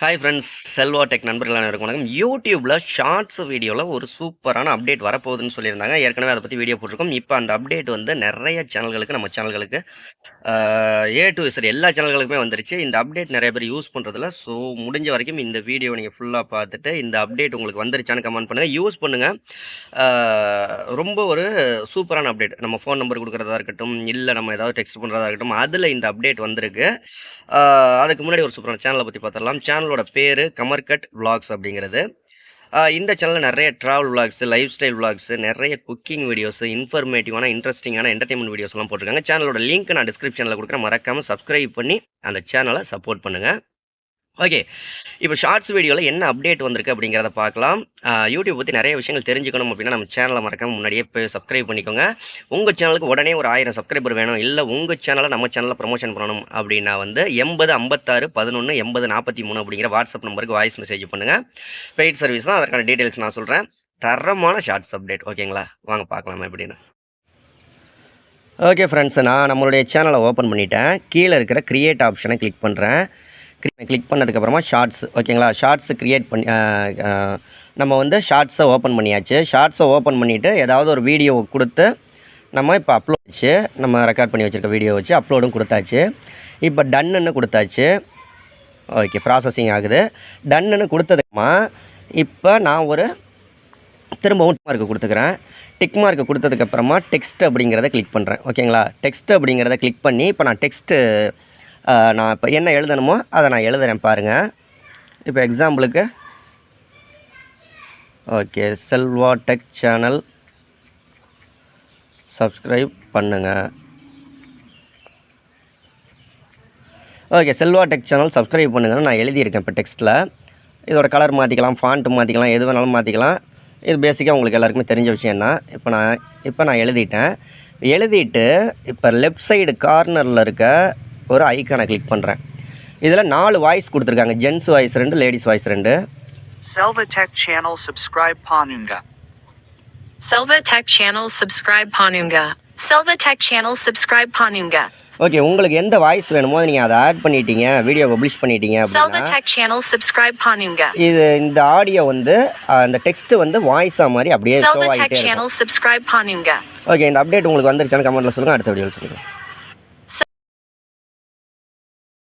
Hi friends Selva tech நண்பர்கள் அனைவருக்கும் வணக்கம். யூடியூப்பில் ஷார்ட்ஸ் வீடியோவில் ஒரு சூப்பரான அப்டேட் வரப்போகுதுன்னு சொல்லியிருந்தாங்க. ஏற்கனவே அதை பற்றி வீடியோ போட்டிருக்கோம். இப்போ அந்த அப்டேட் வந்து நிறைய சேனல்களுக்கு நம்ம சேனல்களுக்கு ஏ டு சரி எல்லா சேனல்களுக்குமே வந்துருச்சு. இந்த அப்டேட் நிறைய பேர் யூஸ் பண்ணுறதுல ஸோ முடிஞ்ச வரைக்கும் இந்த வீடியோ நீங்கள் ஃபுல்லாக பார்த்துட்டு இந்த அப்டேட் உங்களுக்கு வந்துருச்சான்னு கமெண்ட் பண்ணுங்கள் யூஸ் பண்ணுங்கள் ரொம்ப ஒரு சூப்பரான அப்டேட் நம்ம ஃபோன் நம்பர் கொடுக்குறதா இருக்கட்டும் இல்லை நம்ம ஏதாவது டெக்ஸ்ட் பண்ணுறதா இருக்கட்டும் அதில் இந்த அப்டேட் வந்திருக்கு. அதுக்கு முன்னாடி ஒரு சூப்பரான சேனலை பற்றி பார்த்துடலாம். சேனலோட பேர் கமர்கட் விலாக்ஸ் அப்படிங்கிறது. இந்த சேனலில் நிறைய travel vlogs life style vlogs நிறைய குக்கிங் வீடியோஸ் இன்ஃபர்மேட்டிவான இன்ட்ரெஸ்டிங்கான என்டர்டைன்மெண்ட் வீடியோஸ்லாம் போட்டிருக்காங்க. சேனலோட லிங்க் நான் டிஸ்கிரிப்ஷனில் கொடுக்குறேன். மறக்காமல் சப்ஸ்கிரைப் பண்ணி அந்த சேனலை சப்போர்ட் பண்ணுங்கள் ஓகே இப்போ ஷார்ட்ஸ் வீடியோவில் என்ன அப்டேட் வந்திருக்கு அப்படிங்கிறத பார்க்கலாம். யூடியூப் பற்றி நிறைய விஷயங்கள் தெரிஞ்சுக்கணும் அப்படின்னா நம்ம சேனலை மறக்காம முன்னாடியே போய் சப்ஸ்கிரைப் பண்ணிக்கோங்க. உங்கள் சேனலுக்கு உடனே ஒரு ஆயிரம் சப்ஸ்கிரைபர் வேணும். இல்லை உங்கள் சேனலை நம்ம சேனலில் ப்ரமோஷன் பண்ணணும் அப்படின்னா வந்து எண்பது ஐம்பத்தாறு பதினொன்று எண்பது நாற்பத்தி மூணு அப்படிங்கிற வாட்ஸ்அப் நம்பருக்கு வாய்ஸ் மெசேஜ் பண்ணுங்கள் பெய்ட் சர்வீஸ் தான் அதற்கான டீட்டெயில்ஸ் நான் சொல்கிறேன் தரமான ஷார்ட்ஸ் அப்டேட் ஓகேங்களா வாங்க பார்க்கலாம் எப்படின்னு ஓகே ஃப்ரெண்ட்ஸ் நான் நம்மளுடைய சேனலை ஓப்பன் பண்ணிட்டேன். கீழே இருக்கிற க்ரியேட் ஆப்ஷனை கிளிக் பண்ணுறேன் கிளிக் பண்ணதுக்கப்புறமா ஷார்ட்ஸ் ஓகேங்களா ஷார்ட்ஸ் க்ரியேட் பண்ணி நம்ம வந்து ஷார்ட்ஸை ஓப்பன் பண்ணியாச்சு. ஷார்ட்ஸை ஓப்பன் பண்ணிவிட்டு ஏதாவது ஒரு வீடியோ கொடுத்து நம்ம இப்போ அப்லோட் வச்சு நம்ம ரெக்கார்ட் பண்ணி வச்சுருக்க வீடியோ வச்சு அப்லோடும் கொடுத்தாச்சு. இப்போ டன்னுன்னு கொடுத்தாச்சு. ஓகே ப்ராசஸிங் ஆகுது. டன்னுன்னு கொடுத்ததுக்குமா இப்போ நான் ஒரு திரும்பவும் டிக் மார்க்கு கொடுத்துக்கிறேன். டிக் மார்க்கு கொடுத்ததுக்கப்புறமா டெக்ஸ்ட் அப்படிங்கிறத கிளிக் பண்ணுறேன் ஓகேங்களா டெக்ஸ்ட் அப்படிங்கிறத கிளிக் பண்ணி இப்போ நான் டெக்ஸ்ட்டு நான் இப்போ என்ன எழுதணுமோ அதை நான் எழுதுகிறேன் பாருங்கள் இப்போ எக்ஸாம்பிளுக்கு okay Selva tech channel subscribe பண்ணுங்கள் okay Selva tech channel subscribe பண்ணுங்கன்னு நான் எழுதியிருக்கேன் இப்போ டெக்ஸ்ட்டில் இதோட கலர் மாற்றிக்கலாம் ஃபாண்ட்டு மாற்றிக்கலாம் எது வேணாலும் மாற்றிக்கலாம் இது பேசிக்காக உங்களுக்கு எல்லாருக்குமே தெரிஞ்ச விஷயம் தான் இப்போ நான் இப்போ நான் எழுதிட்டேன். எழுதிட்டு இப்போ லெஃப்ட் சைடு கார்னரில் இருக்க ஒரு ஐக்கானை கிளிக் பண்ணுறேன் இதில் நாலு வாய்ஸ் கொடுத்துருக்காங்க ஜென்ஸ் வாய்ஸ் ரெண்டு லேடிஸ் வாய்ஸ் ரெண்டு Selva Tech Channel subscribe Panunga. Selva Tech Channel subscribe Panunga. Selva Tech Channel subscribe Panunga. Okay உங்களுக்கு எந்த வாய்ஸ் வேணுமோ நீங்கள் அதை ஆட் பண்ணிட்டீங்க வீடியோ பப்ளிஷ் பண்ணிட்டீங்க Selva அப்படின்னா Tech Channel subscribe Panunga. இது இந்த ஆடியோ வந்து அந்த டெக்ஸ்ட் வந்து வாய்ஸாக மாதிரி அப்படியே ஷோ Selva Tech ஆகிட்டே இருக்கும் Channel subscribe Panunga. ஓகே இந்த அப்டேட் உங்களுக்கு வந்துருச்சான்னு கமெண்ட்டில் சொல்லுங்கள் அடுத்த வீடியோவில் சொல்லுங்கள்